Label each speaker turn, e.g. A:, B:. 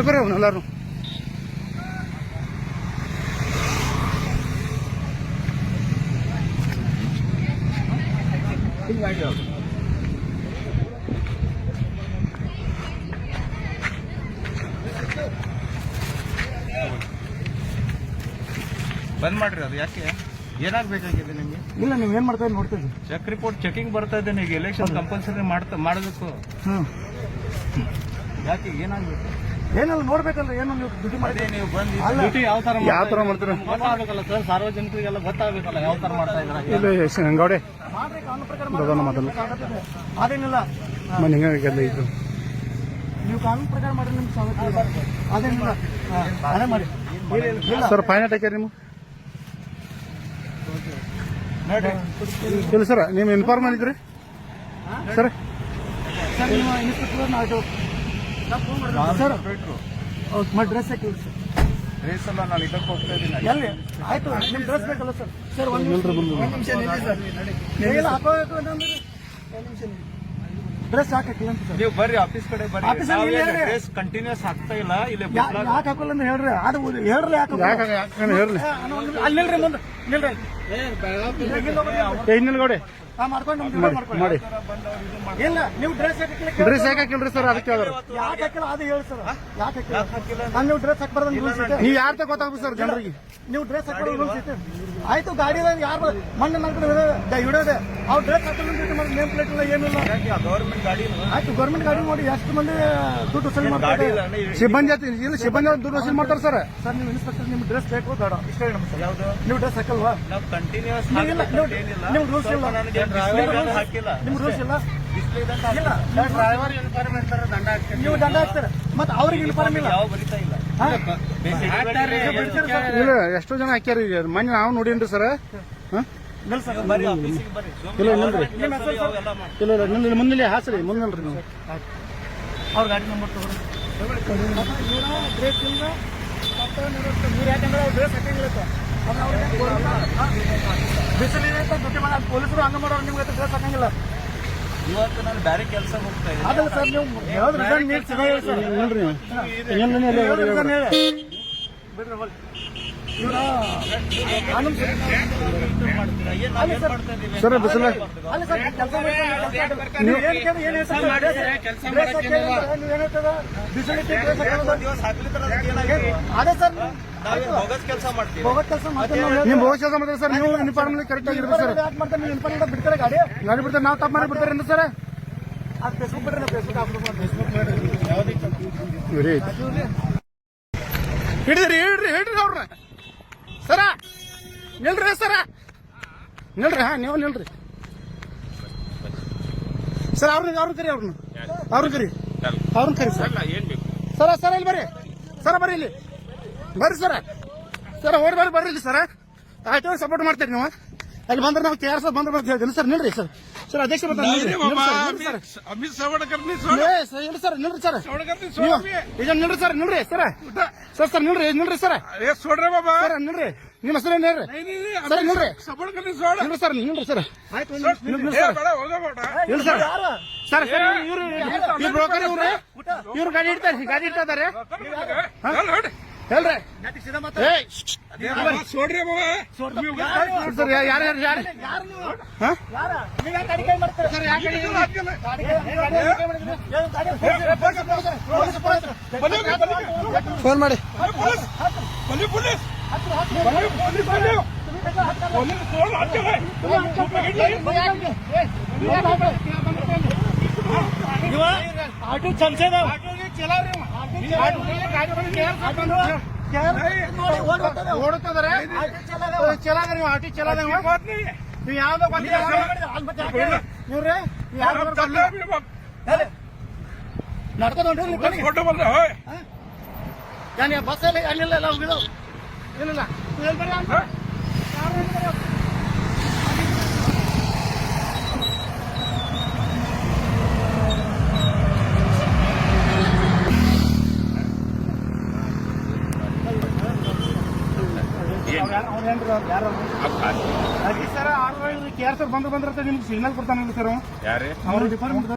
A: ಬರ್ರಿ ಅವ್ನು ಎಲ್ಲಾರು
B: ಬಂದ್ ಮಾಡ್ರಿ ಅದು ಯಾಕೆ? ಏನಾಗ್ಬೇಕಾಗಿದೆ ನಿಮ್ಗೆ?
A: ಇಲ್ಲ ನೀವು ಏನ್ ಮಾಡ್ತಾ ಇದ್ದೀರಿ ನೋಡ್ತಿದ್ವಿ
B: ಚೆಕ್ ರಿಪೋರ್ಟ್ ಚೆಕಿಂಗ್ ಬರ್ತಾ ಇದೆ ಈಗ ಎಲೆಕ್ಷನ್ ಕಂಪಲ್ಸರಿ ಮಾಡ್ತಾ ಮಾಡಬೇಕು.
A: ಹ್ಞೂ
B: ಯಾಕೆ ಏನಾಗ್ಬೇಕು?
A: ಏನಲ್ಲ ನೋಡ್ಬೇಕಲ್ಲ ಏನು ನೀವು ಡ್ಯೂಟಿ ಮಾಡಿ
B: ನೀವು ಬಂದು ಡ್ಯೂಟಿ ಯಾವ ತರ
A: ಯಾವ ತರ ಮಾಡ್ತೀರ?
B: ಗೊತ್ತಾಗಬೇಕಲ್ಲ ಸರ್ ಸಾರ್ವಜನಿಕರಿಗೆಲ್ಲ ಗೊತ್ತಾಗಬೇಕಲ್ಲ ಯಾವ ತರ ಮಾಡ್ತಾ ಇದ್ದಾರೆ
A: ಇಲ್ಲ ಗೌಡೆ
C: ಮಾಡ್ರಿ ಕಾನೂನು ಪ್ರಕಾರ
A: ಬರೋಣ ಮೊದಲು
C: ಅದೇನಿಲ್ಲ.
A: ಮನೆ ಹಿಂಗಾಗೆಲ್ಲ ಇದ್ರು.
C: ನೀವು ಕಾನೂನು ಪ್ರಕಾರ ಮಾಡ್ರಿ ನಿಮ್ಗೆ ಸ್ವಾಗತ ಇದೆ. ಅದೇನಿಲ್ಲ. ಹಾ, ಅದೇ ಮಾಡಿ ಇಲ್ಲ
A: ಸರ್ ಫೈನ್ ಹಾಕ್ಯಾರ ನೀವು?
B: ನೋಡ್ರಿ.
A: ಇಲ್ಲ ಸರ್ ನೀವು ಇನ್ಫಾರ್ಮ್ ಮಾಡಿದ್ರಿ? ಸರ್.
C: ಸರ್ ನೀವು ಇನ್ಸ್ಪೆಕ್ಟರ್ ನಾವು ಸರ್ ಮಾಡಿ ಡ್ರೆಸ್ ಹಾಕಿಲ್ಲ ಸರ್.
B: ರೇಸ್ ಎಲ್ಲ ನಾನು ಇದಕ್ಕೆ ಹೋಗ್ತಾ ಇದ್ದೀನಿ.
C: ಎಲ್ಲಿ? ಆಯ್ತು ನಿಮ್ ಡ್ರೆಸ್ ಬೇಕಲ್ಲ ಸರ್. ಸರ್ ಒಂದು ನಿಮಿಷ. ನಿಲ್ಲಿ ಸರ್. ನೀವೆಲ್ಲ ಹಾಕೋಬೇಕು ಅಂತಂದ್ರೆ ಒಂದು ನಿಮಿಷ ನಿಲ್ಲಿ. ಡ್ರೆಸ್ ಹಾಕಿ ಅಂತ ಸರ್.
B: ನೀವು ಬರ್ರಿ ಆಫೀಸ್ ಕಡೆ ಬರ್ರಿ. ಆಫೀಸ್
C: ಅಲ್ಲಿ ಹೇಳ್ರಿ.
B: ಡ್ರೆಸ್ ಕಂಟಿನ್ಯೂಸ್ ಆಗ್ತಾ ಇಲ್ಲ ಇಲ್ಲಿ
C: ಯಾ- ಯಾಕೆ ಹಾಕೋಲ್ಲ ಅಂತ ಹೇಳ್ರಿ. ಅದು ಹೇಳ್ರಿ ಯಾಕೆ
A: ಯಾಕೆ ಯಾಕೆ ಹೇಳಿ
C: ಅಲ್ಲಿ ನಿಲ್ರಿ ಮುಂದೆ. ನಿಲ್ರಿ.
A: ಏ ಇನ್ನಿಲ್ಲ ಗೌಡೆ ಮಾಡಿ
C: ಇಲ್ಲ ನೀವು ಡ್ರೆಸ್
A: ಡ್ರೆಸ್ ಯಾಕೆ ಹಾಕಿಲ್ರಿ ಸರ್ ಅದಕ್ಕೆ ಯಾವ್ದಾರು
C: ಯಾಕೆ ಹಾಕಿಲ್ಲ ಅದು ಹೇಳಿ ಸರ್ ಯಾಕೆ ಹಾಕಿಲ್ಲ? ನಾನು ನೀವು ಡ್ರೆಸ್ ಹಾಕ್ಬಾರ್ದು
A: ನೀವು ಗೊತ್ತಾಗ್ಬೇಕು ಸರ್ ಜನರಿಗೆ?
C: ನೀವು ಡ್ರೆಸ್ ಐತೆ ಆಯ್ತು ಗಾಡಿ ಯಾರು ಮಣ್ಣು ಮಾಡ್ಕೊಂಡು ಇಡೋದೆ ಅವ್ರು ಡ್ರೆಸ್ ಹಾಕೊಂಡು ನೇಮ್ ಪ್ಲೇಟ್ ಇಲ್ಲ ಏನಿಲ್ಲ.
B: ಗೌರ್ಮೆಂಟ್ ಗಾಡಿ
C: ಆಯ್ತು ಗೌರ್ಮೆಂಟ್ ಗಾಡಿ ನೋಡಿ ಎಷ್ಟು ಮಂದಿ ದುಡ್ಡು ವಸೂಲಿ
B: ಗಾಡಿ
C: ಮಾಡ್ತಾರೆ.
A: ಸಿಬ್ಬಂದಿ ಆಯ್ತು ಇಲ್ಲ ಸಿಬ್ಬಂದಿ ದುಡ್ಡು ವಸೂಲಿ ಮಾಡ್ತಾರೆ ಸರ್.
C: ಸರ್ ನೀವು ಇನ್ಸ್ಪೆಕ್ಟರ್ ನಿಮ್ಗೆ ಡ್ರೆಸ್ ಬೇಕು ಬೇಡ. ಇಷ್ಟೇ ನಮ್ಗೆ.
B: ಯಾವ್ದು?
C: ನೀವು ಡ್ರೆಸ್ ಹಾಕಲ್ವಾ?
B: ನಾವು ಕಂಟಿನ್ಯೂಸ್
C: ನೀವು ನೀವು ಇಲ್ಲ.
B: ನನಗೆ
C: ನಿಮ್ಗೆ
B: ಡ್ರೈವರ್ ಹಾಕಿಲ್ಲ.
C: ನಿಮ್ಗೆ ರೂಲ್ಸ್ ಇಲ್ಲ.
B: ಡಿಸ್ಪ್ಲೇ
C: ಇಲ್ಲ.
B: ಡ್ರೈವರ್ ಯೂನಿಫಾರ್ಮ್ ಇರ್ತಾರೆ ದಂಡ ಹಾಕ್ತಾರೆ.
C: ನೀವು ದಂಡ ಹಾಕ್ತಾರೆ. ಮತ್ತೆ ಅವ್ರಿಗೆ ಯೂನಿಫಾರ್ಮ್ ಇಲ್ಲ.
B: ಯಾವ ಬರಿತಾ ಇಲ್ಲ?
A: ಇಲ್ಲ, ಎಷ್ಟೋ ಜನ ಹಾಕ್ಯಾರ ಈಗ. ಮೊನ್ನೆ ನಾವು ನೋಡಿನ್ರಿ ಸರ್. ಇಲ್ಲ, ನಿಲ್ರಿ. ಇಲ್ಲ ಇಲ್ಲ ನಿಲ್ಲ ಮುಂದಿಲ್ಲ ಹಾಸ್ರಿ ಮುಂದಿಲ್ರಿ ನೀವು.
C: ಅವ್ರ ಗಾಡಿ ನಂಬರ್ ಬಿಸಿಲಿದೆ ಪೊಲೀಸರು ಹಂಗ ಮಾಡೋರು ನಿಮ್ಗೆ ಡ್ರೆಸ್ ಹಾಕಂಗಿಲ್ಲ
B: ಇವತ್ತು ನಾನು ಬೇರೆ ಕೆಲಸ ಹೋಗ್ತಾ ಇದ್ದೀನಿ
C: ಸರ್ ನೀವು
A: ಬಹುಶಃ ಕೆಲಸ ಮಾಡಿದ್ರೆ ಸರ್? ನೀವು ಯೂನಿಫಾರ್ಮ್ ಕರೆಕ್ಟ್ ಆಗಿರ್ಬೇಕು ಸರ್?
C: ಬಿಡ್ತಾರೆ ಗಾಡಿ?
A: ಗಾಡಿ ಬಿಡ್ತಾರೆ? ನಾವು ತಪ್ಪು ಮಾಡಿ ಬಿಡ್ತಾರೆ ಸರ್?
C: ಫೇಸ್ಬುಕ್ ಬಿಡ್ರಿ ಫೇಸ್ಬುಕ್
A: ಹಿಡಿದ್ರಿ ಹಿಡ್ರಿ ಹಿಡ್ರಿ ಅವ್ರ ಸರ ನಿಲ್ರಿ ಸರ. ನಿಲ್ರಿ ಹಾ ನೀವು ನಿಲ್ರಿ. ಸರ್ ಅವ್ರನ್ನ ಅವ್ರನ್ನ ಕರಿ ಅವ್ರನ್ನ ಅವ್ರನ್ನ ಕರಿ. ಅವ್ರನ್ನ ಕರಿ ಸರ್. ಸರ ಸರ ಇಲ್ಲಿ ಬರ್ರಿ. ಸರ ಬರ್ರಿ ಇಲ್ಲಿ. ಬರ್ರಿ ಸರ. ಸರ್ ಓಡ್ ಬರ್ರಿ ಬರ್ರಿ ಸರ್. ಆಯ್ತು ಸಪೋರ್ಟ್ ಮಾಡ್ತೀರಿ ನೀವು. ಅಲ್ಲಿ ಬಂದ್ರೆ ನಾವು ತಯಾರ ಸರ್ ಬಂದ್ರೆ ಬರ್ತೀವಿ ಹೇಳ್ತೀನಿ. ಸರ್ ನಿಲ್ರಿ ಸರ್. ಸರ್ ಅಧ್ಯಕ್ಷ ಅಮಿತ್ ಸಾವಡ್ಕರ್ ಸರ್ ನಿಲ್ರಿ ಸರ್. ಈಗ ನಿಲ್ರಿ ಸರ್ ನಿಲ್ರಿ ಸರ್. ಸರ್ ಸರ್ ನಿಲ್ರಿ ನಿಲ್ರಿ ಸರ್.
D: ಸೋಡ್ರಿ ಬಾಬಾ.
A: ಸರ್ ನಿಲ್ರಿ. ನಿಮ್ಮ ಹೆಸರು
D: ಏನ್ರಿ
A: ಸರ್ ನಿಲ್ರಿ. ನಿಲ್ರಿ ಸರ್ ನಿಲ್ರಿ ಸರ್. ನಿಲ್ರಿ ಸರ್ ಸರ್. ಸರ್. ಇವ್ರು ಇವ್ರು ಗಾಡಿ ಇಡ್ತಾರೆ ಗಾಡಿ ಇಡ್ತಾ
D: ಇದ್ದಾರೆ.
A: ಹೇಳ್ರಿ
D: ಸೋಡ್ರಿ
A: ಸರ್ ಯಾರು ಯಾರು ಯಾರು ಫೋನ್ ಮಾಡಿ
D: ಆಟೋ
C: ಚಲ್ಸೇದಾವ್ ಆಟೋ ಚಲಾವ್ರಿ
A: ಓಡುತ್ತಂದ್ರೆ ಚಲಾದ ನೀವು ಆಟಿ ಚಲಾದ ನೀವು ಯಾವ್ದೋ ಇವ್ರಿ
D: ನಡ್ಕೊಂಡ್ರಿ
C: ನಾನು ಬಸ್ ಅಲ್ಲಿ ಅಲ್ಲಿಲ್ಲ, ಇಲ್ಲ, ಹೋಗಿದ್ದು.
A: ಇಲ್ಲ ಇಲ್ಲ. ಸರ್ ಆರು ಕೆ ಆರ್ ಸರ್ ಬಂದು ಬಂದ್ರೆ ನಿಮ್ಗೆ ಸಿಗ್ನಲ್ ಕೊಡ್ತಾನಲ್ಲ ಸರ್
B: ಯಾರೇ?
A: ಅವ್ರ ಡಿಪಾರ್ಟ್ಮೆಂಟ್